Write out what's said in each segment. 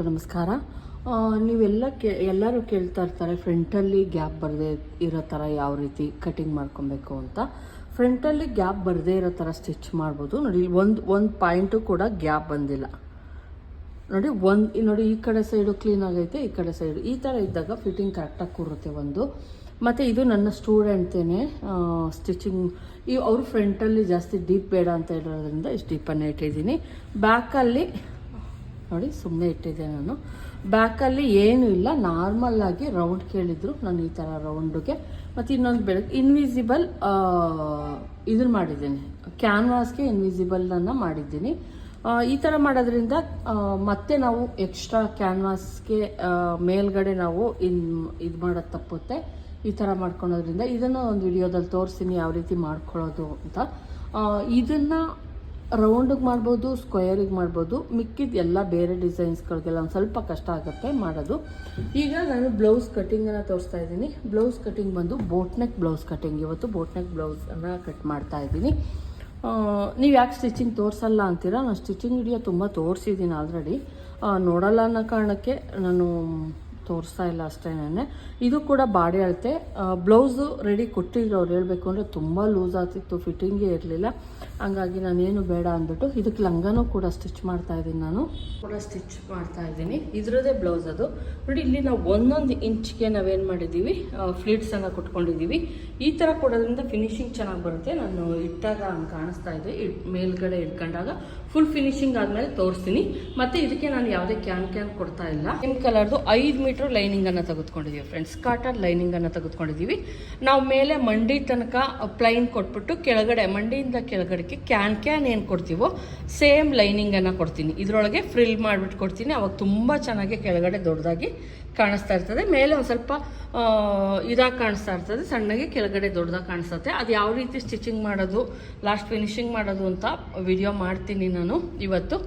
ನಮಸ್ಕಾರ. ನೀವೆಲ್ಲ ಕೇ, ಎಲ್ಲರೂ ಕೇಳ್ತಾ ಇರ್ತಾರೆ ಫ್ರಂಟಲ್ಲಿ ಗ್ಯಾಪ್ ಬರದೇ ಇರೋ ಥರ ಯಾವ ರೀತಿ ಕಟಿಂಗ್ ಮಾಡ್ಕೊಬೇಕು ಅಂತ. ಫ್ರಂಟಲ್ಲಿ ಗ್ಯಾಪ್ ಬರದೇ ಇರೋ ಥರ ಸ್ಟಿಚ್ ಮಾಡ್ಬೋದು. ನೋಡಿ ಒಂದು ಒಂದು ಪಾಯಿಂಟು ಕೂಡ ಗ್ಯಾಪ್ ಬಂದಿಲ್ಲ. ನೋಡಿ, ಒಂದು ನೋಡಿ, ಈ ಕಡೆ ಸೈಡು ಕ್ಲೀನ್ ಆಗೈತೆ, ಈ ಕಡೆ ಸೈಡು ಈ ಥರ ಇದ್ದಾಗ ಫಿಟ್ಟಿಂಗ್ ಕರೆಕ್ಟಾಗಿ ಕೂರುತ್ತೆ ಒಂದು. ಮತ್ತು ಇದು ನನ್ನ ಸ್ಟೂಡೆಂಟೇ ಸ್ಟಿಚಿಂಗ್ ಈ ಅವರು ಫ್ರಂಟಲ್ಲಿ ಜಾಸ್ತಿ ಡೀಪ್ ಬೇಡ ಅಂತ ಹೇಳೋದ್ರಿಂದ ಇಷ್ಟು ಡೀಪನ್ನು ಇಟ್ಟಿದ್ದೀನಿ. ಬ್ಯಾಕಲ್ಲಿ ನೋಡಿ ಸುಮ್ಮನೆ ಇಟ್ಟಿದ್ದೆ ನಾನು. ಬ್ಯಾಕಲ್ಲಿ ಏನೂ ಇಲ್ಲ. ನಾರ್ಮಲ್ಲಾಗಿ ರೌಂಡ್ ಕೇಳಿದ್ರು ನಾನು ಈ ಥರ ರೌಂಡಿಗೆ ಮತ್ತು ಇನ್ನೊಂದು ಬೆಳಗ್ಗೆ ಇನ್ವಿಸಿಬಲ್ ಇದನ್ನ ಮಾಡಿದ್ದೀನಿ. ಕ್ಯಾನ್ವಾಸ್ಗೆ ಇನ್ವಿಸಿಬಲನ್ನು ಮಾಡಿದ್ದೀನಿ. ಈ ಥರ ಮಾಡೋದ್ರಿಂದ ಮತ್ತೆ ನಾವು ಎಕ್ಸ್ಟ್ರಾ ಕ್ಯಾನ್ವಾಸ್ಗೆ ಮೇಲ್ಗಡೆ ನಾವು ಇನ್, ಇದು ಮಾಡೋದು ತಪ್ಪುತ್ತೆ. ಈ ಥರ ಮಾಡ್ಕೊಳೋದ್ರಿಂದ. ಇದನ್ನು ಒಂದು ವಿಡಿಯೋದಲ್ಲಿ ತೋರಿಸ್ತೀನಿ, ಯಾವ ರೀತಿ ಮಾಡ್ಕೊಳ್ಳೋದು ಅಂತ. ಇದನ್ನು ರೌಂಡಿಗೆ ಮಾಡ್ಬೋದು ಸ್ಕ್ವೇರಿಗೆ ಮಾಡ್ಬೋದು. ಮಿಕ್ಕಿದ ಎಲ್ಲ ಬೇರೆ ಡಿಸೈನ್ಸ್ಗಳಿಗೆಲ್ಲ ಒಂದು ಸ್ವಲ್ಪ ಕಷ್ಟ ಆಗುತ್ತೆ ಮಾಡೋದು. ಈಗ ನಾನು ಬ್ಲೌಸ್ ಕಟ್ಟಿಂಗನ್ನು ತೋರಿಸ್ತಾ ಇದ್ದೀನಿ. ಬ್ಲೌಸ್ ಕಟ್ಟಿಂಗ್ ಬಂದು ಬೋಟ್ನೆಕ್ ಬ್ಲೌಸ್ ಕಟ್ಟಿಂಗ್ ಇವತ್ತು ಬೋಟ್ನೆಕ್ ಬ್ಲೌಸನ್ನು ಕಟ್ ಮಾಡ್ತಾ ಇದ್ದೀನಿ. ನೀವು ಯಾಕೆ ಸ್ಟಿಚಿಂಗ್ ತೋರಿಸಲ್ಲ ಅಂತೀರಾ? ನಾನು ಸ್ಟಿಚಿಂಗ್ ವಿಡಿಯೋ ತುಂಬ ತೋರಿಸಿದ್ದೀನಿ ಆಲ್ರೆಡಿ ನೋಡಲ್ಲ ಅನ್ನೋ ಕಾರಣಕ್ಕೆ ನಾನು ತೋರಿಸ್ತಾ ಇಲ್ಲ ಅಷ್ಟೇನೆ ಇದು ಕೂಡ ಬಾಡಿ ಅಳತೆ. ಬ್ಲೌಸು ರೆಡಿ ಕೊಟ್ಟಿದ್ರು ಅವ್ರು ಹೇಳಬೇಕು ಅಂದರೆ ತುಂಬ ಲೂಸ್ ಆಗ್ತಿತ್ತು ಫಿಟ್ಟಿಂಗೇ ಇರಲಿಲ್ಲ. ಹಂಗಾಗಿ ನಾನೇನು ಬೇಡ ಅಂದ್ಬಿಟ್ಟು ಇದಕ್ಕೆ ಲಂಗನೂ ಕೂಡ ಸ್ಟಿಚ್ ಮಾಡ್ತಾ ಇದ್ದೀನಿ ನಾನು. ಕೂಡ ಸ್ಟಿಚ್ ಮಾಡ್ತಾ ಇದ್ದೀನಿ. ಇದ್ರದ್ದೇ ಬ್ಲೌಸ್ ಅದು. ನೋಡಿ, ಇಲ್ಲಿ ನಾವು ಒಂದೊಂದು ಇಂಚ್ಗೆ ನಾವೇನು ಮಾಡಿದ್ದೀವಿ? ಫ್ಲೀಟ್ಸನ್ನು ಕೊಟ್ಕೊಂಡಿದ್ದೀವಿ. ಈ ಥರ ಕೊಡೋದ್ರಿಂದ ಫಿನಿಶಿಂಗ್ ಚೆನ್ನಾಗಿ ಬರುತ್ತೆ. ನಾನು ಇಟ್ಟಾಗ ಹಂಗೆ ಕಾಣಿಸ್ತಾ ಇದೆ. ಇಟ್ ಮೇಲ್ಗಡೆ ಇಟ್ಕೊಂಡಾಗ ಫುಲ್ ಫಿನಿಶಿಂಗ್ ಆದಮೇಲೆ ತೋರಿಸ್ತೀನಿ. ಮತ್ತು ಇದಕ್ಕೆ ನಾನು ಯಾವುದೇ ಕ್ಯಾನ್ ಕ್ಯಾನ್ ಕೊಡ್ತಾ ಇಲ್ಲ. ನಿಮ್ಮ ಕಲರ್ದು ಐದು ಮೀಟ್ರ್ ಲೈನಿಂಗನ್ನು ತೆಗೆದುಕೊಂಡಿದ್ದೀವಿ ಫ್ರೆಂಡ್ಸ್ ಕಾಟನ್ ಲೈನಿಂಗನ್ನು ತೆಗೆದುಕೊಂಡಿದ್ದೀವಿ. ನಾವು ಮೇಲೆ ಮಂಡಿ ತನಕ ಪ್ಲೈನ್ ಕೊಟ್ಬಿಟ್ಟು ಕೆಳಗಡೆ, ಮಂಡಿಯಿಂದ ಕೆಳಗಡೆಗೆ ಕ್ಯಾನ್ ಕ್ಯಾನ್ ಏನು ಕೊಡ್ತೀವೋ ಸೇಮ್ ಲೈನಿಂಗನ್ನು ಕೊಡ್ತೀನಿ. ಇದರೊಳಗೆ ಫ್ರಿಲ್ ಮಾಡಿಬಿಟ್ಟು ಕೊಡ್ತೀನಿ. ಅವಾಗ ತುಂಬ ಚೆನ್ನಾಗಿ ಕೆಳಗಡೆ ದೊಡ್ಡದಾಗಿ ಕಾಣಿಸ್ತಾ ಇರ್ತದೆ. ಮೇಲೆ ಒಂದು ಸ್ವಲ್ಪ ಇದಾಗಿ ಕಾಣಿಸ್ತಾ ಇರ್ತದೆ. ಸಣ್ಣಗೆ ಕೆಳಗಡೆ ದೊಡ್ಡದಾಗಿ ಕಾಣಿಸುತ್ತೆ ಅದು ಯಾವ ರೀತಿ ಸ್ಟಿಚಿಂಗ್ ಮಾಡೋದು, ಲಾಸ್ಟ್ ಫಿನಿಶಿಂಗ್ ಮಾಡೋದು ಅಂತ ವಿಡಿಯೋ ಮಾಡ್ತೀನಿ ನಾನು ಇವತ್ತು.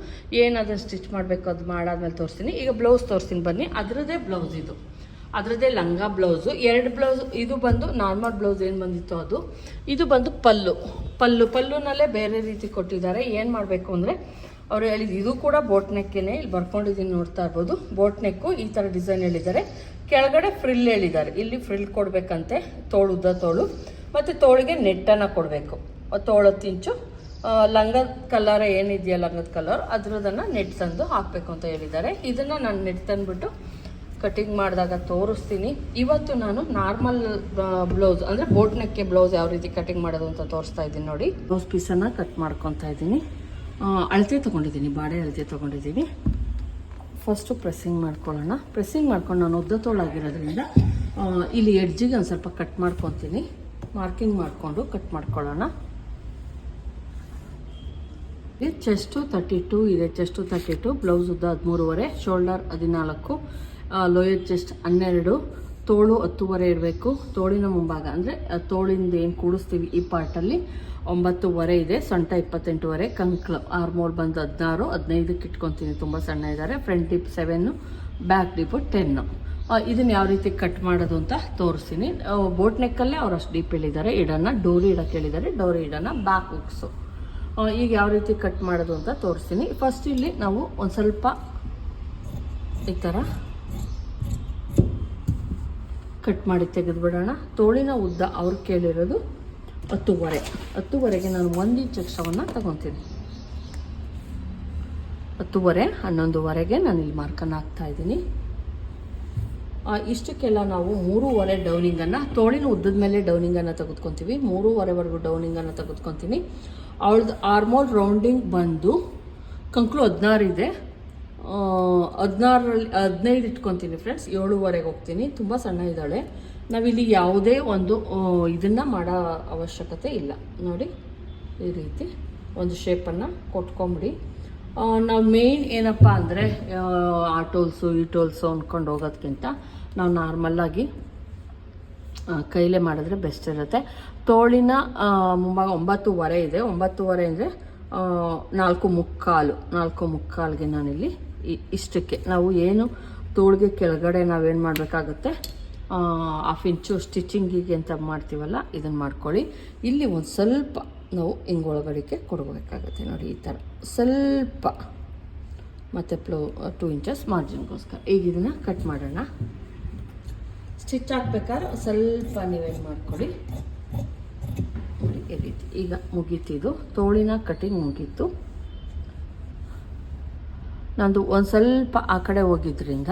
ಏನಾದರೂ ಸ್ಟಿಚ್ ಮಾಡಬೇಕು ಅದು ಮಾಡಾದ್ಮೇಲೆ ತೋರಿಸ್ತೀನಿ. ಈಗ ಬ್ಲೌಸ್ ತೋರಿಸ್ತೀನಿ ಬನ್ನಿ. ಅದರದ್ದೇ ಬ್ಲೌಸ್ ಇದು. ಅದರದ್ದೇ ಲಂಗ ಬ್ಲೌಸು. ಎರಡು ಬ್ಲೌಸ್, ಇದು ಬಂದು ನಾರ್ಮಲ್ ಬ್ಲೌಸ್ ಏನು ಬಂದಿತ್ತು ಅದು? ಇದು ಬಂದು ಪಲ್ಲು. ಪಲ್ಲು, ಪಲ್ಲುನಲ್ಲೇ ಬೇರೆ ರೀತಿ ಕೊಟ್ಟಿದ್ದಾರೆ. ಏನು ಮಾಡಬೇಕು ಅಂದರೆ, ಅವರು ಹೇಳಿದ್ದು ಇದು ಕೂಡ ಬೋಟ್ ನೆಕ್ಕೇನೆ ಇಲ್ಲಿ ಬರ್ಕೊಂಡಿದ್ದೀನಿ ನೋಡ್ತಾ ಇರ್ಬೋದು. ಬೋಟ್ ನೆಕ್ಕು ಈ ಥರ ಡಿಸೈನ್ ಹೇಳಿದ್ದಾರೆ. ಕೆಳಗಡೆ ಫ್ರಿಲ್ ಹೇಳಿದ್ದಾರೆ. ಇಲ್ಲಿ ಫ್ರಿಲ್ ಕೊಡಬೇಕಂತೆ. ತೋಳು ಉದ್ದ ತೋಳು. ಮತ್ತು ತೋಳಿಗೆ ನೆಟ್ಟನ್ನು ಕೊಡಬೇಕು. ತೋಳತ್ತು ಇಂಚು ಲಂಗದ ಕಲರ್ ಏನಿದೆಯಾ ಲಂಗದ ಕಲರ್ ಅದರದನ್ನು ನೆಟ್ ತಂದು ಹಾಕಬೇಕು ಅಂತ ಹೇಳಿದ್ದಾರೆ. ಇದನ್ನು ನಾನು ನೆಟ್ ತಂದುಬಿಟ್ಟು ಕಟಿಂಗ್ ಮಾಡಿದಾಗ ತೋರಿಸ್ತೀನಿ. ಇವತ್ತು ನಾನು ನಾರ್ಮಲ್ ಬ್ಲೌಸ್ ಅಂದರೆ ಬೋಟ್ ನೆಕ್ಕೆ ಬ್ಲೌಸ್ ಯಾವ ರೀತಿ ಕಟಿಂಗ್ ಮಾಡೋದು ಅಂತ ತೋರಿಸ್ತಾ ಇದ್ದೀನಿ ನೋಡಿ. ಬ್ಲೌಸ್ ಪೀಸನ್ನು ಕಟ್ ಮಾಡ್ಕೊತಾ ಇದ್ದೀನಿ. ಅಳತೆ ತಗೊಂಡಿದ್ದೀನಿ ಬಾಡೆ ಅಳತೆ ತೊಗೊಂಡಿದ್ದೀನಿ. ಫಸ್ಟು ಪ್ರೆಸ್ಸಿಂಗ್ ಮಾಡ್ಕೊಳ್ಳೋಣ. ಪ್ರೆಸ್ಸಿಂಗ್ ಮಾಡ್ಕೊಂಡು ನಾನು ಉದ್ದ ತೋಳಾಗಿರೋದ್ರಿಂದ ಇಲ್ಲಿ ಎಡ್ಜಿಗೆ ಒಂದು ಸ್ವಲ್ಪ ಕಟ್ ಮಾಡ್ಕೊತೀನಿ. ಮಾರ್ಕಿಂಗ್ ಮಾಡಿಕೊಂಡು ಕಟ್ ಮಾಡ್ಕೊಳ್ಳೋಣ. ಚೆಸ್ಟು ತರ್ಟಿ ಟೂ ಇದೆ. ಚೆಸ್ಟು ತರ್ಟಿ ಟು ಬ್ಲೌಸ್ ಉದ್ದ ಹದಿಮೂರುವರೆ ಶೋಲ್ಡರ್ ಹದಿನಾಲ್ಕು. ಲೋಯರ್ ಚೆಸ್ಟ್ ಹನ್ನೆರಡು. ತೋಳು ಹತ್ತುವರೆ ಇರಬೇಕು. ತೋಳಿನ ಮುಂಭಾಗ ಅಂದರೆ ತೋಳಿಂದ ಏನು ಕೂಡಿಸ್ತೀವಿ ಈ ಪಾರ್ಟಲ್ಲಿ ಒಂಬತ್ತುವರೆ ಇದೆ, ಸೊಂಟ ಇಪ್ಪತ್ತೆಂಟುವರೆ, ಕಂಕ್ಳು ಆರ್ಮೋಲ್ ಬಂದು ಹದಿನಾರು, ಹದಿನೈದಕ್ಕೆ ಇಟ್ಕೊತೀನಿ. ತುಂಬ ಸಣ್ಣ ಇದ್ದಾರೆ front dip seven back dip ten ಇದನ್ನು ಯಾವ ರೀತಿ ಕಟ್ ಮಾಡೋದು ಅಂತ ತೋರಿಸ್ತೀನಿ. ಬೋಟ್ ನೆಕ್ಕಲ್ಲೇ ಅವ್ರು ಅಷ್ಟು ಡೀಪ್ ಹೇಳಿದ್ದಾರೆ. ಇಡೋಣ ಡೋರಿ ಇಡಕ್ಕೆ ಹೇಳಿದ್ದಾರೆ. ಡೋರಿ ಇಡೋಣ ಬ್ಯಾಕ್ ಹುಕ್ಸು ಈಗ ಯಾವ ರೀತಿ ಕಟ್ ಮಾಡೋದು ಅಂತ ತೋರಿಸ್ತೀನಿ. ಫಸ್ಟ್ ಇಲ್ಲಿ ನಾವು ಒಂದು ಸ್ವಲ್ಪ ಈ ಥರ ಕಟ್ ಮಾಡಿ ತೆಗೆದುಬಿಡೋಣ. ತೋಳಿನ ಉದ್ದ ಅವ್ರು ಕೇಳಿರೋದು ಹತ್ತುವರೆ. ಹತ್ತುವರೆಗೆ ನಾನು ಒಂದು ಇಂಚ್ ಎಕ್ಸ್ಟ್ರಾವನ್ನು ತಗೊತೀನಿ. ಹತ್ತುವರೆ, ಹನ್ನೊಂದುವರೆಗೆ ನಾನು ಇಲ್ಲಿ ಮಾರ್ಕನ್ನು ಹಾಕ್ತಾ ಇದ್ದೀನಿ. ಇಷ್ಟಕ್ಕೆಲ್ಲ ನಾವು ಮೂರುವರೆ ಡೌನಿಂಗನ್ನು ತೋಳಿನ ಉದ್ದದ ಮೇಲೆ ಡೌನಿಂಗನ್ನು ತೆಗೆದುಕೊತೀವಿ. ಮೂರುವರೆವರೆಗೂ ಡೌನಿಂಗನ್ನು ತೆಗೆದುಕೊತೀನಿ. ಅವಳದು ಆರ್ಮೋಲ್ ರೌಂಡಿಂಗ್ ಬಂದು ಕಂಕ್ಳು ಹದಿನಾರು ಇದೆ. ಹದಿನಾರರಲ್ಲಿ, ಹದಿನೈದು ಇಟ್ಕೊತೀನಿ ಫ್ರೆಂಡ್ಸ್ ಏಳುವರೆಗೆ ಹೋಗ್ತೀನಿ. ತುಂಬ ಸಣ್ಣ ಇದ್ದಾಳೆ. ನಾವಿಲ್ಲಿ ಯಾವುದೇ ಒಂದು ಇದನ್ನು ಮಾಡೋ ಅವಶ್ಯಕತೆ ಇಲ್ಲ. ನೋಡಿ, ಈ ರೀತಿ ಒಂದು ಶೇಪನ್ನು ಕೊಟ್ಕೊಂಬಿಡಿ. ನಾವು ಮೇಯ್ನ್ ಏನಪ್ಪ ಅಂದರೆ, ಆ ಟೋಲ್ಸು ಈ ಟೋಲ್ಸು ಅಂದ್ಕೊಂಡು ಹೋಗೋದಕ್ಕಿಂತ ನಾವು ನಾರ್ಮಲ್ಲಾಗಿ ಕೈಲೇ ಮಾಡಿದ್ರೆ ಬೆಸ್ಟ್ ಇರುತ್ತೆ. ತೋಳಿನ ಮುಂಭಾಗ ಒಂಬತ್ತುವರೆ ಇದೆ. ಒಂಬತ್ತುವರೆ ಅಂದರೆ ನಾಲ್ಕು ಮುಕ್ಕಾಲು, ನಾಲ್ಕು ಮುಕ್ಕಾಲಿಗೆ ನಾನಿಲ್ಲಿ ಇಷ್ಟಕ್ಕೆ. ನಾವು ಏನು ತೋಳಿಗೆ ಕೆಳಗಡೆ ನಾವೇನು ಮಾಡಬೇಕಾಗುತ್ತೆ? ಹಾಫ್ ಇಂಚು ಸ್ಟಿಚಿಂಗಿಗೆ ಅಂತ ಮಾಡ್ತೀವಲ್ಲ ಇದನ್ನು ಮಾಡ್ಕೊಳ್ಳಿ. ಇಲ್ಲಿ ಒಂದು ಸ್ವಲ್ಪ ನಾವು ಹಿಂಗೆ ಒಳಗಡೆಗೆ ಕೊಡಬೇಕಾಗುತ್ತೆ ನೋಡಿ ಈ ಥರ ಸ್ವಲ್ಪ ಮತ್ತು ಪ್ಲೋ ಟೂ ಇಂಚಸ್ ಮಾರ್ಜಿನ್ಗೋಸ್ಕರ ಈಗ ಇದನ್ನು ಕಟ್ ಮಾಡೋಣ. ಸ್ಟಿಚ್ ಹಾಕ್ಬೇಕಾದ್ರೆ ಸ್ವಲ್ಪ ನೀವೇನು ಮಾಡ್ಕೊಳ್ಳಿ. ನೋಡಿ ಈ ರೀತಿ ಈಗ ಮುಗೀತಿದು. ತೋಳಿನ ಕಟಿಂಗ್ ಮುಗೀತು. ನಂದು ಒಂದು ಸ್ವಲ್ಪ ಆ ಕಡೆ ಹೋಗಿದ್ರಿಂದ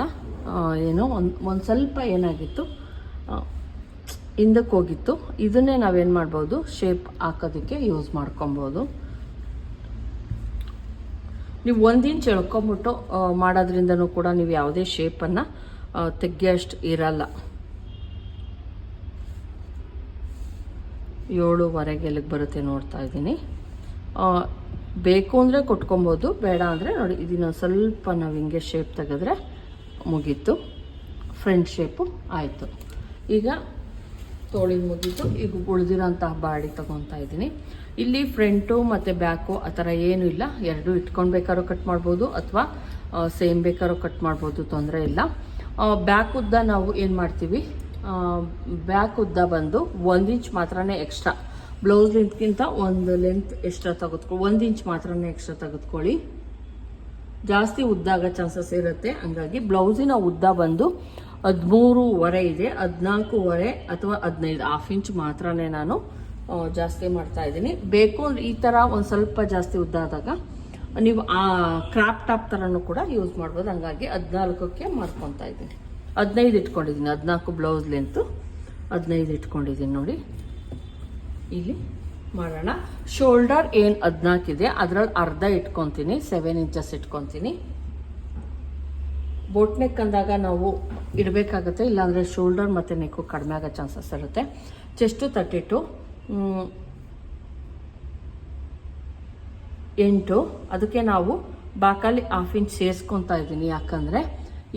ಆ, ಏನೋ ಒಂದು ಒಂದು ಸ್ವಲ್ಪ ಏನಾಗಿತ್ತು ಹಿಂದಕ್ಕೆ ಹೋಗಿತ್ತು. ಇದನ್ನೇ ನಾವೇನು ಮಾಡ್ಬೋದು ಶೇಪ್ ಹಾಕೋದಕ್ಕೆ ಯೂಸ್ ಮಾಡ್ಕೊಬೋದು. ನೀವು ಒಂದು ಇಂಚ್ ಎಳ್ಕೊಂಬಿಟ್ಟು ಮಾಡೋದ್ರಿಂದನೂ ಕೂಡ ನೀವು ಯಾವುದೇ ಶೇಪನ್ನು ತೆಗಿಯೋಷ್ಟು ಇರಲ್ಲ. ಏಳುವರೆಗೆ ಎಲ್ಲಿಗೆ ಬರುತ್ತೆ ನೋಡ್ತಾ ಇದ್ದೀನಿ. ಬೇಕು ಅಂದರೆ ಕೊಟ್ಕೊಬೋದು, ಬೇಡ ಅಂದರೆ ನೋಡಿ, ಇದನ್ನು ಸ್ವಲ್ಪ ನಾವು ಹಿಂಗೆ ಶೇಪ್ ತೆಗೆದ್ರೆ ಮುಗೀತು. ಫ್ರಂಟ್ ಶೇಪು ಆಯಿತು. ಈಗ ತೋಳಿ ಮುಗೀತು. ಈಗ ಉಳಿದಿರೋಂತಹ ಬಾಡಿ ತೊಗೊತಾ ಇದ್ದೀನಿ. ಇಲ್ಲಿ ಫ್ರಂಟು ಮತ್ತು ಬ್ಯಾಕು ಆ ಥರ ಏನೂ ಇಲ್ಲ. ಎರಡೂ ಇಟ್ಕೊಂಡು ಬೇಕಾದ್ರೂ ಕಟ್ ಮಾಡ್ಬೋದು ಅಥವಾ ಸೇಮ್ ಬೇಕಾದ್ರೂ ಕಟ್ ಮಾಡ್ಬೋದು, ತೊಂದರೆ ಇಲ್ಲ. ಬ್ಯಾಕ್ ಉದ್ದ ನಾವು ಏನು ಮಾಡ್ತೀವಿ? ಬ್ಯಾಕ್ ಉದ್ದ ಬಂದು ಒಂದು ಇಂಚ್ ಮಾತ್ರನೇ ಎಕ್ಸ್ಟ್ರಾ ಬ್ಲೌಸ್ ಲೆಂತ್ಗಿಂತ ಒಂದು ಲೆಂತ್ ಎಕ್ಸ್ಟ್ರಾ ತೆಗೆದುಕೊ ಒಂದು ಇಂಚ್ ಮಾತ್ರ ಎಕ್ಸ್ಟ್ರಾ ತೆಗೆದುಕೊಳ್ಳಿ. ಜಾಸ್ತಿ ಉದ್ದ ಆಗೋ ಚಾನ್ಸಸ್ ಇರುತ್ತೆ. ಹಂಗಾಗಿ ಬ್ಲೌಸಿನ ಉದ್ದ ಬಂದು ಹದಿಮೂರುವರೆ ಇದೆ. ಹದಿನಾಲ್ಕೂವರೆ ಅಥವಾ ಹದಿನೈದು ಹಾಫ್ ಇಂಚ್ ಮಾತ್ರನೇ ನಾನು ಜಾಸ್ತಿ ಮಾಡ್ತಾ ಇದ್ದೀನಿ. ಬೇಕು ಈ ಥರ ಒಂದು ಸ್ವಲ್ಪ ಜಾಸ್ತಿ ಉದ್ದ ಆದಾಗ ನೀವು ಆ ಕ್ರಾಪ್ ಟಾಪ್ ಥರನೂ ಕೂಡ ಯೂಸ್ ಮಾಡ್ಬೋದು. ಹಂಗಾಗಿ ಹದಿನಾಲ್ಕಕ್ಕೆ ಮಾಡ್ಕೊತಾ ಇದ್ದೀನಿ. ಹದಿನೈದು ಇಟ್ಕೊಂಡಿದ್ದೀನಿ. ಹದಿನಾಲ್ಕು ಬ್ಲೌಸ್ ಲೆಂತು ಹದಿನೈದು ಇಟ್ಕೊಂಡಿದ್ದೀನಿ ನೋಡಿ. ಇಲ್ಲಿ ಮಾಡೋಣ. ಶೋಲ್ಡರ್ ಏನು ಹದಿನಾಲ್ಕಿದೆ ಅದರಲ್ಲಿ ಅರ್ಧ ಇಟ್ಕೊತೀನಿ ಸೆವೆನ್ ಇಂಚಸ್ ಇಟ್ಕೊತೀನಿ. ಬೋಟ್ ನೆಕ್ ಅಂದಾಗ ನಾವು ಇಡಬೇಕಾಗತ್ತೆ, ಇಲ್ಲಾಂದರೆ ಶೋಲ್ಡರ್ ಮತ್ತು ನೆಕ್ಕು ಕಡಿಮೆ ಆಗೋ ಚಾನ್ಸಸ್ ಇರುತ್ತೆ. ಚೆಸ್ಟು ತರ್ಟಿ ಟು ಎಂಟು, ಅದಕ್ಕೆ ನಾವು ಬಾಕಲ್ಲಿ ಹಾಫ್ ಇಂಚ್ ಸೇರಿಸ್ಕೊತಾ ಇದ್ದೀನಿ. ಯಾಕಂದರೆ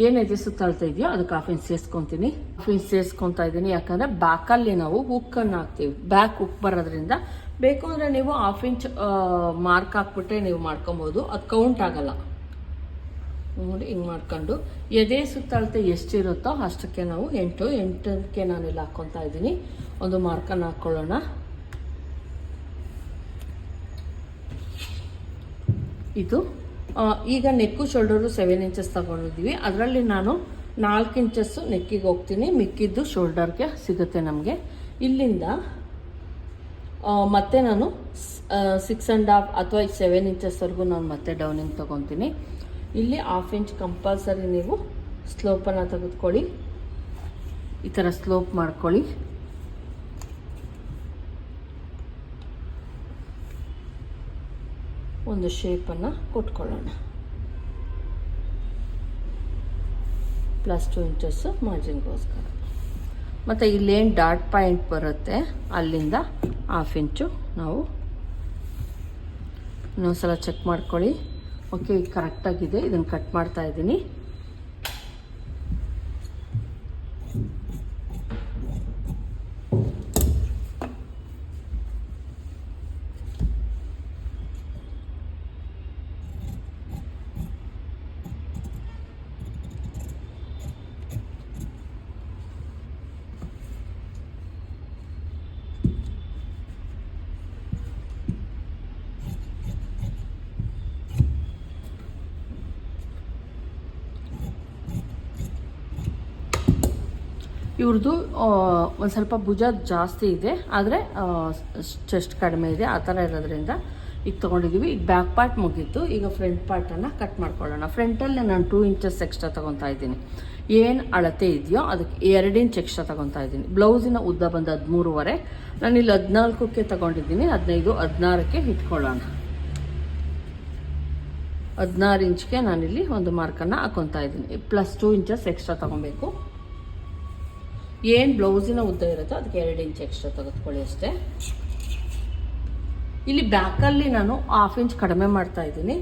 ಏನಿದೆ ಸುತ್ತಳ್ತಾ ಇದೆಯೋ ಅದಕ್ಕೆ ಹಾಫ್ ಇಂಚ್ ಸೇರಿಸ್ಕೊತೀನಿ. ಹಾಫ್ ಇಂಚ್ ಸೇರಿಸ್ಕೊತಾ ಇದ್ದೀನಿ ಯಾಕಂದರೆ ಬ್ಯಾಕಲ್ಲಿ ನಾವು ಹುಕ್ಕನ್ನು ಹಾಕ್ತೀವಿ. ಬ್ಯಾಕ್ ಹುಕ್ ಬರೋದ್ರಿಂದ ಬೇಕು ಅಂದರೆ ನೀವು ಹಾಫ್ ಇಂಚ್ ಮಾರ್ಕ್ ಹಾಕ್ಬಿಟ್ರೆ ನೀವು ಮಾಡ್ಕೊಬೋದು. ಅದು ಕೌಂಟ್ ಆಗಲ್ಲ. ನೋಡಿ, ಹಿಂಗೆ ಮಾಡ್ಕೊಂಡು. ಎದೆ ಸುತ್ತಳತೆ ಎಷ್ಟಿರುತ್ತೋ ಅಷ್ಟಕ್ಕೆ ನಾವು ಎಂಟು, ಎಂಟಕ್ಕೆ ನಾನಿಲ್ಲಿ ಹಾಕ್ಕೊತಾ ಇದ್ದೀನಿ ಒಂದು ಮಾರ್ಕನ್ನು ಹಾಕ್ಕೊಳ್ಳೋಣ ಇದು ಈಗ ನೆಕ್ಕು ಶೋಲ್ಡರು ಸೆವೆನ್ ಇಂಚಸ್ ತಗೊಂಡಿದ್ದೀವಿ. ಅದರಲ್ಲಿ ನಾನು ನಾಲ್ಕು ಇಂಚಸ್ಸು ನೆಕ್ಕಿಗೆ ಹೋಗ್ತೀನಿ. ಮಿಕ್ಕಿದ್ದು ಶೋಲ್ಡರ್ಗೆ ಸಿಗುತ್ತೆ ನಮಗೆ. ಇಲ್ಲಿಂದ ಮತ್ತೆ ನಾನು ಸಿಕ್ಸ್ ಆ್ಯಂಡ್ ಹಾಫ್ ಅಥವಾ ಸೆವೆನ್ ಇಂಚಸ್ವರೆಗೂ ನಾನು ಮತ್ತೆ ಡೌನಿಂಗ್ ತೊಗೊತೀನಿ. ಇಲ್ಲಿ ಹಾಫ್ ಇಂಚ್ ಕಂಪಲ್ಸರಿ ನೀವು ಸ್ಲೋಪನ್ನು ತೆಗೆದುಕೊಳ್ಳಿ. ಈ ಥರ ಸ್ಲೋಪ್ ಮಾಡ್ಕೊಳ್ಳಿ. ಒಂದು ಶೇಪನ್ನು ಕೊಟ್ಕೊಳ್ಳೋಣ. ಪ್ಲಸ್ ಟು ಇಂಚಸ್ಸು ಮಾರ್ಜಿನ್ಗೋಸ್ಕರ ಮತ್ತು ಇಲ್ಲೇನು ಡಾಟ್ ಪಾಯಿಂಟ್ ಬರುತ್ತೆ? ಅಲ್ಲಿಂದ ಹಾಫ್ ಇಂಚು ನಾವು ಇನ್ನೊಂದ್ಸಲ ಚೆಕ್ ಮಾಡ್ಕೊಳ್ಳಿ. ಓಕೆ ಕರೆಕ್ಟಾಗಿದೆ ಇದನ್ನು ಕಟ್ ಮಾಡ್ತಾ ಇದ್ದೀನಿ. ಇವ್ರದ್ದು ಒಂದು ಸ್ವಲ್ಪ ಭುಜ ಜಾಸ್ತಿ ಇದೆ, ಆದರೆ ಚೆಸ್ಟ್ ಕಡಿಮೆ ಇದೆ, ಆ ಥರ ಇರೋದ್ರಿಂದ ಈಗ ತೊಗೊಂಡಿದ್ದೀವಿ ಈಗ ಬ್ಯಾಕ್ ಪಾರ್ಟ್ ಮುಗೀತು. ಈಗ ಫ್ರಂಟ್ ಪಾರ್ಟನ್ನು ಕಟ್ ಮಾಡ್ಕೊಳ್ಳೋಣ. ಫ್ರಂಟಲ್ಲೇ ನಾನು ಟೂ ಇಂಚಸ್ ಎಕ್ಸ್ಟ್ರಾ ತೊಗೊತಾ ಇದ್ದೀನಿ. ಏನು ಅಳತೆ ಇದೆಯೋ ಅದಕ್ಕೆ ಎರಡು ಇಂಚ್ ಎಕ್ಸ್ಟ್ರಾ ತೊಗೊತಾ ಇದ್ದೀನಿ. ಬ್ಲೌಸಿನ ಉದ್ದ ಬಂದು ಹದಿಮೂರುವರೆ. ನಾನು ಇಲ್ಲಿ ಹದಿನಾಲ್ಕಕ್ಕೆ ತೊಗೊಂಡಿದ್ದೀನಿ. ಹದಿನೈದು, ಹದಿನಾರಕ್ಕೆ ಇಟ್ಕೊಳ್ಳೋಣ. ಹದಿನಾರು ಇಂಚ್ಗೆ ನಾನಿಲ್ಲಿ ಒಂದು ಮಾರ್ಕನ್ನು ಹಾಕೊತಾ ಇದ್ದೀನಿ. ಪ್ಲಸ್ ಟೂ ಇಂಚಸ್ ಎಕ್ಸ್ಟ್ರಾ ತೊಗೊಬೇಕು. ಏನು ಬ್ಲೌಸಿನ ಉದ್ದ ಇರುತ್ತೋ ಅದಕ್ಕೆ ಎರಡು ಇಂಚ್ ಎಕ್ಸ್ಟ್ರಾ ತೆಗೆದುಕೊಳ್ಳಿ ಅಷ್ಟೇ. ಇಲ್ಲಿ ಬ್ಯಾಕಲ್ಲಿ ನಾನು ಹಾಫ್ ಇಂಚ್ ಕಡಿಮೆ ಮಾಡ್ತಾ ಇದ್ದೀನಿ.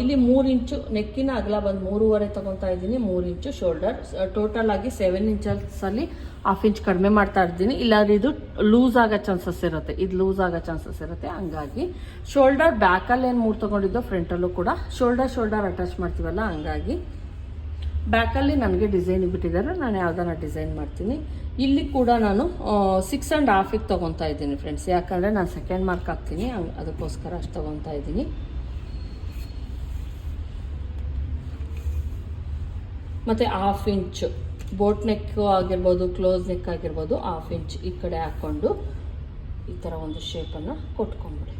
ಇಲ್ಲಿ ಮೂರು ಇಂಚು ನೆಕ್ಕಿನ ಅಗಲ ಬಂದು ಮೂರುವರೆ ತಗೊತಾ ಇದ್ದೀನಿ. ಮೂರು ಇಂಚು ಶೋಲ್ಡರ್ ಟೋಟಲ್ ಆಗಿ ಸೆವೆನ್ ಇಂಚಸಲ್ಲಿ ಹಾಫ್ ಇಂಚ್ ಕಡಿಮೆ ಮಾಡ್ತಾ ಇದ್ದೀನಿ. ಇಲ್ಲಾಂದ್ರೆ ಇದು ಲೂಸ್ ಆಗೋ ಚಾನ್ಸಸ್ ಇರುತ್ತೆ. ಇದು ಲೂಸ್ ಆಗೋ ಚಾನ್ಸಸ್ ಇರುತ್ತೆ. ಹಂಗಾಗಿ ಶೋಲ್ಡರ್ ಬ್ಯಾಕಲ್ಲಿ ಏನು ಮೂರು ತೊಗೊಂಡಿದ್ದೋ ಫ್ರಂಟಲ್ಲೂ ಕೂಡ ಶೋಲ್ಡರ್ ಶೋಲ್ಡರ್ ಅಟ್ಯಾಚ್ ಮಾಡ್ತೀವಲ್ಲ, ಹಂಗಾಗಿ ಬ್ಯಾಕಲ್ಲಿ ನನಗೆ ಡಿಸೈನ್ ಬಿಟ್ಟಿದ್ದಾರೆ, ನಾನು ಯಾವ್ದಾನ ಡಿಸೈನ್ ಮಾಡ್ತೀನಿ. ಇಲ್ಲಿ ಕೂಡ ನಾನು ಸಿಕ್ಸ್ ಆ್ಯಂಡ್ ಹಾಫಿಗೆ ತೊಗೊತಾ ಇದ್ದೀನಿ ಫ್ರೆಂಡ್ಸ್ ಯಾಕಂದರೆ ನಾನು ಸೆಕೆಂಡ್ ಮಾರ್ಕ್ ಹಾಕ್ತೀನಿ ಅದಕ್ಕೋಸ್ಕರ ಅಷ್ಟು ತೊಗೊತಾ ಇದ್ದೀನಿ. ಮತ್ತು ಹಾಫ್ ಇಂಚು ಬೋಟ್ ನೆಕ್ ಆಗಿರ್ಬೋದು ಕ್ಲೋಸ್ ನೆಕ್ ಆಗಿರ್ಬೋದು ಹಾಫ್ ಇಂಚ್ ಈ ಕಡೆ ಹಾಕ್ಕೊಂಡು ಈ ಥರ ಒಂದು ಶೇಪನ್ನು ಕೊಟ್ಕೊಂಬಿಡಿ.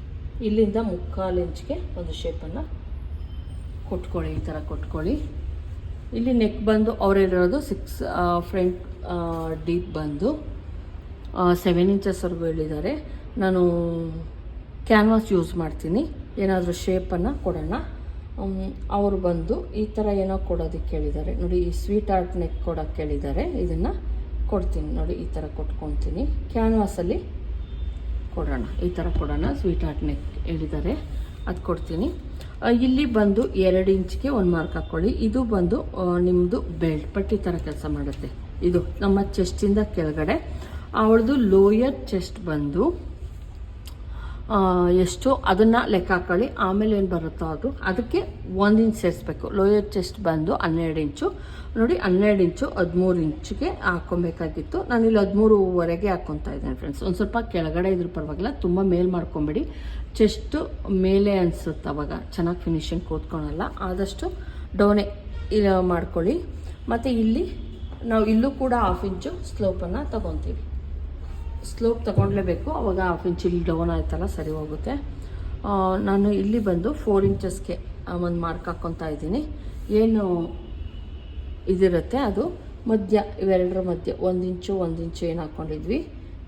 ಇಲ್ಲಿಂದ ಮುಕ್ಕಾಲು ಇಂಚ್ಗೆ ಒಂದು ಶೇಪನ್ನು ಕೊಟ್ಕೊಳ್ಳಿ, ಈ ಥರ ಕೊಟ್ಕೊಳ್ಳಿ. ಇಲ್ಲಿ ನೆಕ್ ಬಂದು ಅವರಿರೋದು ಸಿಕ್ಸ್ ಫ್ರಂಟ್ ಡೀಪ್ ಬಂದು ಸೆವೆನ್ ಇಂಚಸ್ವರೆಗೂ ಹೇಳಿದ್ದಾರೆ ನಾನು ಕ್ಯಾನ್ವಾಸ್ ಯೂಸ್ ಮಾಡ್ತೀನಿ. ಏನಾದರೂ ಶೇಪನ್ನು ಕೊಡೋಣ. ಅವರು ಬಂದು ಈ ಥರ ಏನೋ ಕೊಡೋದಕ್ಕೆ ಹೇಳಿದ್ದಾರೆ. ನೋಡಿ, ಈ ಸ್ವೀಟ್ ಆರ್ಟ್ ನೆಕ್ ಕೊಡೋಕ್ಕೆ ಹೇಳಿದ್ದಾರೆ. ಇದನ್ನು ಕೊಡ್ತೀನಿ. ನೋಡಿ, ಈ ಥರ ಕೊಟ್ಕೊತೀನಿ. ಕ್ಯಾನ್ವಾಸಲ್ಲಿ ಕೊಡೋಣ. ಈ ಥರ ಕೊಡೋಣ. ಸ್ವೀಟ್ ಆರ್ಟ್ ನೆಕ್ ಹೇಳಿದ್ದಾರೆ ಅದು ಕೊಡ್ತೀನಿ. ಇಲ್ಲಿ ಬಂದು ಎರಡು ಇಂಚ್ಗೆ ಒಂದು ಮಾರ್ಕ್ ಹಾಕ್ಕೊಳ್ಳಿ ಇದು ಬಂದು ನಿಮ್ಮದು ಬೆಲ್ಟ್ ಪಟ್ಟಿ ಥರ ಕೆಲಸ ಮಾಡುತ್ತೆ. ಇದು ನಮ್ಮ ಚೆಸ್ಟಿಂದ ಕೆಳಗಡೆ. ಅವಳದು ಲೋಯರ್ ಚೆಸ್ಟ್ ಬಂದು ಎಷ್ಟು ಅದನ್ನು ಲೆಕ್ಕ ಹಾಕೊಳ್ಳಿ. ಆಮೇಲೆ ಏನು ಬರುತ್ತೋ ಅದು. ಅದಕ್ಕೆ ಒಂದು ಇಂಚ್ ಸೇರಿಸ್ಬೇಕು. ಲೋಯರ್ ಚೆಸ್ಟ್ ಬಂದು ಹನ್ನೆರಡು ಇಂಚು. ನೋಡಿ ಹನ್ನೆರಡು ಇಂಚು, ಹದಿಮೂರು ಇಂಚಿಗೆ ಹಾಕ್ಕೊಬೇಕಾಗಿತ್ತು. ನಾನು ಇಲ್ಲಿ ಹದಿಮೂರುವರೆಗೆ ಹಾಕ್ಕೊತಾ ಇದ್ದೇನೆ ಫ್ರೆಂಡ್ಸ್ ಒಂದು ಸ್ವಲ್ಪ ಕೆಳಗಡೆ ಇದ್ರೂ ಪರವಾಗಿಲ್ಲ, ತುಂಬ ಮೇಲ್ ಮಾಡ್ಕೊಬೇಡಿ. ಚೆಸ್ಟು ಮೇಲೆ ಅನಿಸುತ್ತೆ ಅವಾಗ, ಚೆನ್ನಾಗಿ ಫಿನಿಶಿಂಗ್ ಕೂತ್ಕೊಳಲ್ಲ, ಆದಷ್ಟು ಡೋನೆ ಮಾಡ್ಕೊಳ್ಳಿ. ಮತ್ತು ಇಲ್ಲಿ ನಾವು ಇಲ್ಲೂ ಕೂಡ ಹಾಫ್ ಇಂಚು ಸ್ಲೋಪನ್ನು ತಗೊತೀವಿ. ಸ್ಲೋಪ್ ತೊಗೊಂಡ್ಲೇಬೇಕು, ಅವಾಗ ಹಾಫ್ ಇಂಚ್ ಇಲ್ಲಿ ಡೌನ್ ಆಯ್ತಲ್ಲ, ಸರಿ ಹೋಗುತ್ತೆ. ನಾನು ಇಲ್ಲಿ ಬಂದು ಫೋರ್ ಇಂಚಸ್ಗೆ ಒಂದು ಮಾರ್ಕ್ ಹಾಕ್ಕೊತಾ ಇದ್ದೀನಿ. ಏನು ಇದಿರುತ್ತೆ ಅದು. ಮಧ್ಯ ಇವೆರಡರ ಮಧ್ಯೆ ಒಂದು ಇಂಚು ಒಂದು ಇಂಚು ಏನು ಹಾಕ್ಕೊಂಡಿದ್ವಿ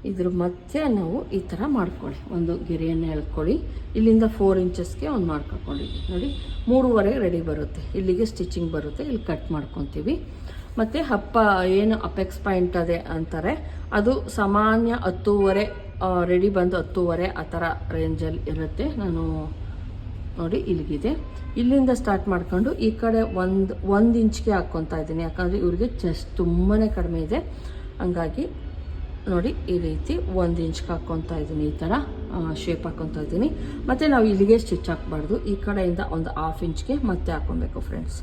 ಇದ್ರ ಮಧ್ಯೆ ನಾವು ಈ ಥರ ಮಾಡ್ಕೊಳ್ಳಿ. ಒಂದು ಗೆರೆಯನ್ನು ಎಳ್ಕೊಳ್ಳಿ. ಇಲ್ಲಿಂದ ಫೋರ್ ಇಂಚಸ್ಗೆ ಒಂದು ಮಾರ್ಕ್ ಹಾಕ್ಕೊಂಡಿದ್ವಿ ನೋಡಿ ಮೂರುವರೆಗೆ ರೆಡಿ ಬರುತ್ತೆ. ಇಲ್ಲಿಗೆ ಸ್ಟಿಚಿಂಗ್ ಬರುತ್ತೆ. ಇಲ್ಲಿ ಕಟ್ ಮಾಡ್ಕೊತೀವಿ. ಮತ್ತು ಹಪ್ಪ, ಏನು ಅಪೆಕ್ಸ್ ಪಾಯಿಂಟ್ ಅದೇ ಅಂತಾರೆ. ಅದು ಸಾಮಾನ್ಯ ಹತ್ತೂವರೆ ರೆಡಿ ಬಂದು ಹತ್ತೂವರೆ ಆ ಥರ ರೇಂಜಲ್ಲಿ ಇರುತ್ತೆ. ನಾನು ನೋಡಿ ಇಲ್ಲಿಗಿದೆ ಇಲ್ಲಿಂದ ಸ್ಟಾರ್ಟ್ ಮಾಡ್ಕೊಂಡು ಈ ಕಡೆ ಒಂದು ಒಂದು ಇಂಚ್ಗೆ ಹಾಕ್ಕೊತಾ ಇದ್ದೀನಿ. ಯಾಕಂದರೆ ಇವ್ರಿಗೆ ಚೆಸ್ಟ್ ತುಂಬಾ ಕಡಿಮೆ ಇದೆ. ಹಂಗಾಗಿ ನೋಡಿ ಈ ರೀತಿ ಒಂದು ಇಂಚ್ಗೆ ಹಾಕ್ಕೊತಾ ಇದ್ದೀನಿ ಈ ಥರ ಶೇಪ್ ಹಾಕ್ಕೊತಾ ಇದ್ದೀನಿ. ಮತ್ತು ನಾವು ಇಲ್ಲಿಗೆ ಸ್ಟಿಚ್ ಹಾಕ್ಬಾರ್ದು. ಈ ಕಡೆಯಿಂದ ಒಂದು ಹಾಫ್ ಇಂಚ್ಗೆ ಮತ್ತೆ ಹಾಕ್ಕೊಬೇಕು ಫ್ರೆಂಡ್ಸ್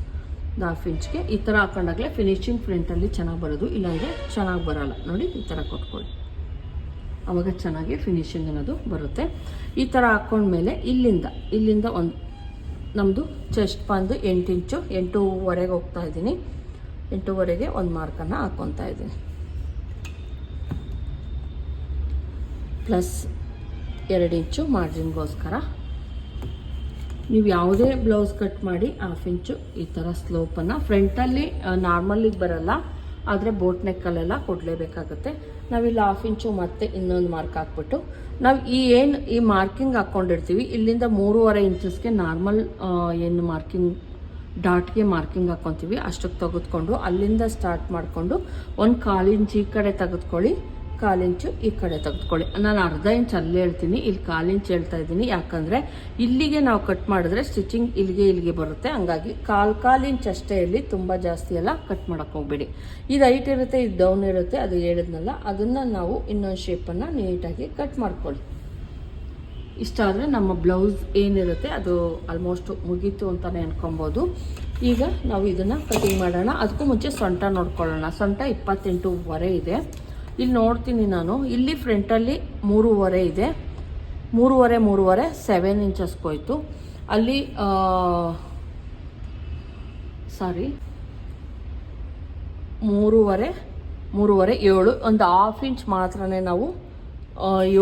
ಹಾಫ್ ಇಂಚ್ಗೆ ಈ ಥರ ಹಾಕೊಂಡಾಗಲೇ ಫಿನಿಶಿಂಗ್ ಫ್ರಂಟಲ್ಲಿ ಚೆನ್ನಾಗಿ ಬರೋದು. ಇಲ್ಲಾಂದರೆ ಚೆನ್ನಾಗಿ ಬರೋಲ್ಲ. ನೋಡಿ ಈ ಥರ ಕೊಟ್ಕೊಳ್ಳಿ. ಆವಾಗ ಚೆನ್ನಾಗಿ ಫಿನಿಶಿಂಗ್ ಅನ್ನೋದು ಬರುತ್ತೆ. ಈ ಥರ ಹಾಕ್ಕೊಂಡ್ಮೇಲೆ ಇಲ್ಲಿಂದ ಇಲ್ಲಿಂದ ಒಂದು ನಮ್ಮದು ಚೆಸ್ಟ್ ಬಂದು ಎಂಟು ಇಂಚು ಎಂಟೂವರೆಗೆ ಹೋಗ್ತಾ ಇದ್ದೀನಿ. ಎಂಟೂವರೆಗೆ ಒಂದು ಮಾರ್ಕನ್ನು ಹಾಕ್ಕೊತಾ ಇದ್ದೀನಿ. ಪ್ಲಸ್ ಎರಡು ಇಂಚು ಮಾರ್ಜಿನ್ಗೋಸ್ಕರ ನೀವು ಯಾವುದೇ ಬ್ಲೌಸ್ ಕಟ್ ಮಾಡಿ ಹಾಫ್ ಇಂಚು ಈ ಥರ ಸ್ಲೋಪನ್ನು ಫ್ರಂಟಲ್ಲಿ ನಾರ್ಮಲಿಗೆ ಬರಲ್ಲ. ಆದರೆ ಬೋಟ್ ನೆಕ್ಕಲ್ಲೆಲ್ಲ ಕೊಡಲೇಬೇಕಾಗುತ್ತೆ. ನಾವಿಲ್ಲಿ ಹಾಫ್ ಇಂಚು ಮತ್ತೆ ಇನ್ನೊಂದು ಮಾರ್ಕ್ ಹಾಕ್ಬಿಟ್ಟು, ನಾವು ಈ ಏನು, ಈ ಮಾರ್ಕಿಂಗ್ ಹಾಕ್ಕೊಂಡಿರ್ತೀವಿ ಇಲ್ಲಿಂದ ಮೂರುವರೆ ಇಂಚಸ್ಗೆ ನಾರ್ಮಲ್ ಏನು ಮಾರ್ಕಿಂಗ್ ಡಾಟ್ಗೆ ಮಾರ್ಕಿಂಗ್ ಹಾಕ್ಕೊತೀವಿ ಅಷ್ಟಕ್ಕೆ ತೆಗೆದುಕೊಂಡು, ಅಲ್ಲಿಂದ ಸ್ಟಾರ್ಟ್ ಮಾಡಿಕೊಂಡು, ಒಂದು ಕಾಲು ಈ ಕಡೆ ತೆಗೆದುಕೊಳ್ಳಿ. ಕಾಲು ಇಂಚು ಈ ಕಡೆ ತೆಗೆದುಕೊಳ್ಳಿ. ನಾನು ಅರ್ಧ ಇಂಚ್ ಅಲ್ಲೇ ಹೇಳ್ತೀನಿ. ಇಲ್ಲಿ ಕಾಲಿಂಚ್ ಹೇಳ್ತಾ ಇದ್ದೀನಿ. ಯಾಕಂದರೆ ಇಲ್ಲಿಗೆ ನಾವು ಕಟ್ ಮಾಡಿದ್ರೆ ಸ್ಟಿಚಿಂಗ್ ಇಲ್ಲಿಗೆ ಇಲ್ಲಿಗೆ ಬರುತ್ತೆ. ಹಂಗಾಗಿ ಕಾಲು ಕಾಲಿಂಚ್ ಅಷ್ಟೇ ಇಲ್ಲಿ ತುಂಬ ಜಾಸ್ತಿ ಎಲ್ಲ ಕಟ್ ಮಾಡೋಕ್ಕೆ ಹೋಗ್ಬೇಡಿ. ಇದು ಹೈಟ್ ಇರುತ್ತೆ, ಇದು ಡೌನ್ ಇರುತ್ತೆ, ಅದು ಹೇಳಿದ್ನಲ್ಲ, ಅದನ್ನು ನಾವು ಇನ್ನೊಂದು ಶೇಪನ್ನು ನೀಟಾಗಿ ಕಟ್ ಮಾಡ್ಕೊಳ್ಳಿ. ಇಷ್ಟ ಆದರೆ ನಮ್ಮ ಬ್ಲೌಸ್ ಏನಿರುತ್ತೆ, ಅದು ಆಲ್ಮೋಸ್ಟ್ ಮುಗೀತು ಅಂತಲೇ ಅನ್ಕೊಬೋದು. ಈಗ ನಾವು ಇದನ್ನು ಕಟಿಂಗ್ ಮಾಡೋಣ. ಅದಕ್ಕೂ ಮುಂಚೆ ಸೊಂಟ ನೋಡ್ಕೊಳ್ಳೋಣ. ಸೊಂಟ ಇಪ್ಪತ್ತೆಂಟೂವರೆ ಇದೆ. ಇಲ್ಲಿ ನೋಡ್ತೀನಿ ನಾನು. ಇಲ್ಲಿ ಫ್ರಂಟಲ್ಲಿ ಮೂರುವರೆ ಇದೆ. ಮೂರುವರೆ ಮೂರುವರೆ ಸೆವೆನ್ ಇಂಚಸ್ಗೋಯ್ತು ಅಲ್ಲಿ ಸಾರಿ ಮೂರುವರೆ ಮೂರುವರೆ, ಏಳು. ಒಂದು ಹಾಫ್ ಇಂಚ್ ಮಾತ್ರನೇ ನಾವು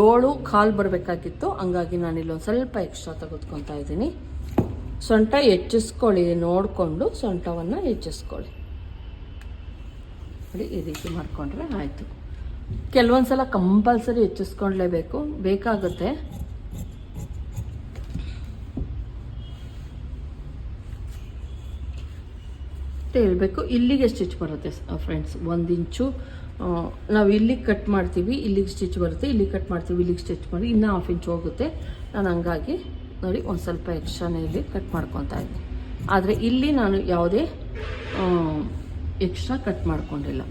ಏಳು ಕಾಲು ಬರಬೇಕಾಗಿತ್ತು. ಹಂಗಾಗಿ ನಾನು ಇಲ್ಲೊಂದು ಸ್ವಲ್ಪ ಎಕ್ಸ್ಟ್ರಾ ತೆಗೆದುಕೊತಾ ಇದ್ದೀನಿ. ಸೊಂಟ ಹೆಚ್ಚಿಸ್ಕೊಳ್ಳಿ, ನೋಡಿಕೊಂಡು ಸೊಂಟವನ್ನು ಹೆಚ್ಚಿಸ್ಕೊಳ್ಳಿ. ಈ ರೀತಿ ಮಾಡಿಕೊಂಡ್ರೆ ಆಯಿತು. ಕೆಲವೊಂದು ಸಲ ಕಂಪಲ್ಸರಿ ಹೆಚ್ಚಿಸ್ಕೊಳ್ಲೇಬೇಕು ಬೇಕಾಗುತ್ತೆ. ಹೇಳಬೇಕು, ಇಲ್ಲಿಗೆ ಸ್ಟಿಚ್ ಬರುತ್ತೆ ಫ್ರೆಂಡ್ಸ್ ಒಂದು ಇಂಚು ನಾವು ಇಲ್ಲಿಗೆ ಕಟ್ ಮಾಡ್ತೀವಿ, ಇಲ್ಲಿಗೆ ಸ್ಟಿಚ್ ಬರುತ್ತೆ, ಇಲ್ಲಿಗೆ ಕಟ್ ಮಾಡ್ತೀವಿ, ಇಲ್ಲಿಗೆ ಸ್ಟಿಚ್ ಮಾಡಿ ಇನ್ನೂ ಹಾಫ್ ಇಂಚ್ ಹೋಗುತ್ತೆ. ನಾನು ಹಂಗಾಗಿ ನೋಡಿ ಒಂದು ಸ್ವಲ್ಪ ಎಕ್ಸ್ಟ್ರಾನೇ ಇಲ್ಲಿ ಕಟ್ ಮಾಡ್ಕೊತಾ ಇದ್ದೀನಿ ಆದರೆ ಇಲ್ಲಿ ನಾನು ಯಾವುದೇ ಎಕ್ಸ್ಟ್ರಾ ಕಟ್ ಮಾಡ್ಕೊಂಡಿಲ್ಲ.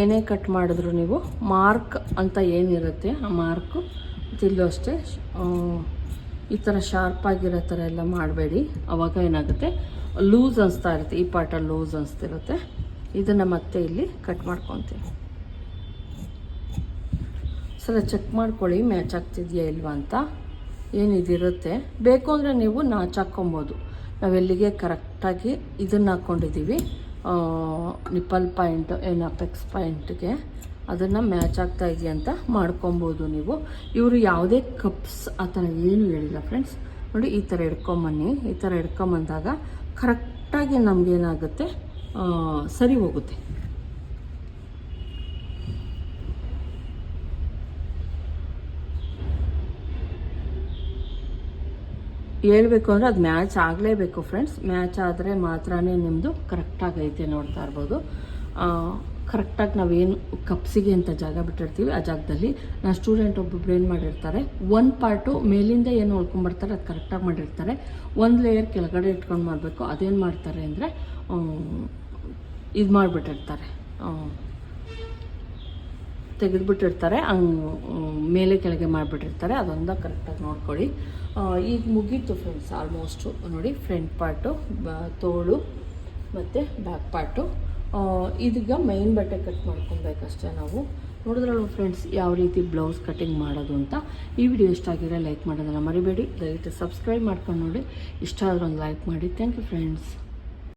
ಏನೇ ಕಟ್ ಮಾಡಿದ್ರು ನೀವು ಮಾರ್ಕ್ ಅಂತ ಏನಿರುತ್ತೆ, ಆ ಮಾರ್ಕು ಇಲ್ಲೂ ಅಷ್ಟೇ ಈ ಥರ ಶಾರ್ಪಾಗಿರೋ ಥರ ಎಲ್ಲ ಮಾಡಬೇಡಿ. ಆವಾಗ ಏನಾಗುತ್ತೆ? ಲೂಸ್ ಅನಿಸ್ತಾ ಇರುತ್ತೆ, ಈ ಪಾರ್ಟಲ್ಲಿ ಲೂಸ್ ಅನಿಸ್ತಿರುತ್ತೆ. ಇದನ್ನು ಮತ್ತೆ ಇಲ್ಲಿ ಕಟ್ ಮಾಡ್ಕೊತೀವಿ. ಸಲ ಚೆಕ್ ಮಾಡ್ಕೊಳ್ಳಿ ಮ್ಯಾಚ್ ಆಗ್ತಿದೆಯಾ ಇಲ್ವಾ ಅಂತ. ಏನಿದಿರುತ್ತೆ? ಬೇಕು ಅಂದರೆ ನೀವು ನಾಚಾಕೊಬೋದು ನಾವೆಲ್ಲಿಗೆ ಕರೆಕ್ಟಾಗಿ ಇದನ್ನು ಹಾಕ್ಕೊಂಡಿದ್ದೀವಿ ನಿಪ್ಪಲ್ ಪಾಯಿಂಟ್ ಏನು ಅಪೆಕ್ಸ್ ಪಾಯಿಂಟ್ಗೆ ಅದನ್ನು ಮ್ಯಾಚ್ ಆಗ್ತಾ ಇದೆಯಾ ಅಂತ ಮಾಡ್ಕೊಬೋದು ನೀವು. ಇವರು ಯಾವುದೇ ಕಪ್ಸ್ ಆ ಥರ ಏನು ಹೇಳಿಲ್ಲ ಫ್ರೆಂಡ್ಸ್. ನೋಡಿ, ಈ ಥರ ಹಿಡ್ಕೊಂಬನ್ನಿ. ಈ ಥರ ಹಿಡ್ಕೊಂಬಂದಾಗ ಕರೆಕ್ಟಾಗಿ ನಮಗೇನಾಗುತ್ತೆ ಸರಿ ಹೋಗುತ್ತೆ. ಹೇಳ್ಬೇಕು ಅಂದರೆ ಅದು ಮ್ಯಾಚ್ ಆಗಲೇಬೇಕು ಫ್ರೆಂಡ್ಸ್ ಮ್ಯಾಚ್ ಆದರೆ ಮಾತ್ರನೇ ನಿಮ್ಮದು ಕರೆಕ್ಟಾಗೈತೆ ನೋಡ್ತಾ ಇರ್ಬೋದು. ಕರೆಕ್ಟಾಗಿ ನಾವೇನು ಕಪ್ಸಿಗೆ ಅಂತ ಜಾಗ ಬಿಟ್ಟಿರ್ತೀವಿ. ಆ ಜಾಗದಲ್ಲಿ ನಾ ಸ್ಟೂಡೆಂಟ್ ಒಬ್ಬೊಬ್ರು ಏನು ಮಾಡಿರ್ತಾರೆ ಒಂದು ಪಾರ್ಟು ಮೇಲಿಂದ ಏನು ಹೊಳ್ಕೊಂಬರ್ತಾರೆ ಅದು ಕರೆಕ್ಟಾಗಿ ಮಾಡಿರ್ತಾರೆ. ಒಂದು ಲೇಯರ್ ಕೆಳಗಡೆ ಇಟ್ಕೊಂಡು ಮಾಡಬೇಕು. ಅದೇನು ಮಾಡ್ತಾರೆ ಅಂದರೆ ಇದು ಮಾಡಿಬಿಟ್ಟಿರ್ತಾರೆ. ತೆಗೆದುಬಿಟ್ಟಿರ್ತಾರೆ, ಹಂಗೆ ಮೇಲೆ ಕೆಳಗೆ ಮಾಡಿಬಿಟ್ಟಿರ್ತಾರೆ, ಅದೊಂದ ಕರೆಕ್ಟಾಗಿ ನೋಡ್ಕೊಳ್ಳಿ. ಈಗ ಮುಗೀತು ಫ್ರೆಂಡ್ಸ್ ಆಲ್ಮೋಸ್ಟು ನೋಡಿ ಫ್ರಂಟ್ ಪಾರ್ಟು ತೋಳು ಮತ್ತು ಬ್ಯಾಕ್ ಪಾರ್ಟು ಇದೀಗ ಮೈನ್ ಬಟ್ಟೆ ಕಟ್ ಮಾಡ್ಕೊಬೇಕಷ್ಟೇ ನಾವು. ನೋಡಿದ್ರಲ್ಲ ಫ್ರೆಂಡ್ಸ್ ಯಾವ ರೀತಿ ಬ್ಲೌಸ್ ಕಟಿಂಗ್ ಮಾಡೋದು ಅಂತ? ಈ ವಿಡಿಯೋ ಇಷ್ಟ ಆಗಿದ್ರೆ ಲೈಕ್ ಮಾಡೋದನ್ನು ಮರಿಬೇಡಿ. ದಯವಿಟ್ಟು ಸಬ್ಸ್ಕ್ರೈಬ್ ಮಾಡ್ಕೊಂಡು ನೋಡಿ. ಇಷ್ಟ ಆದ್ರೆ ಒಂದು ಲೈಕ್ ಮಾಡಿ. Thank you friends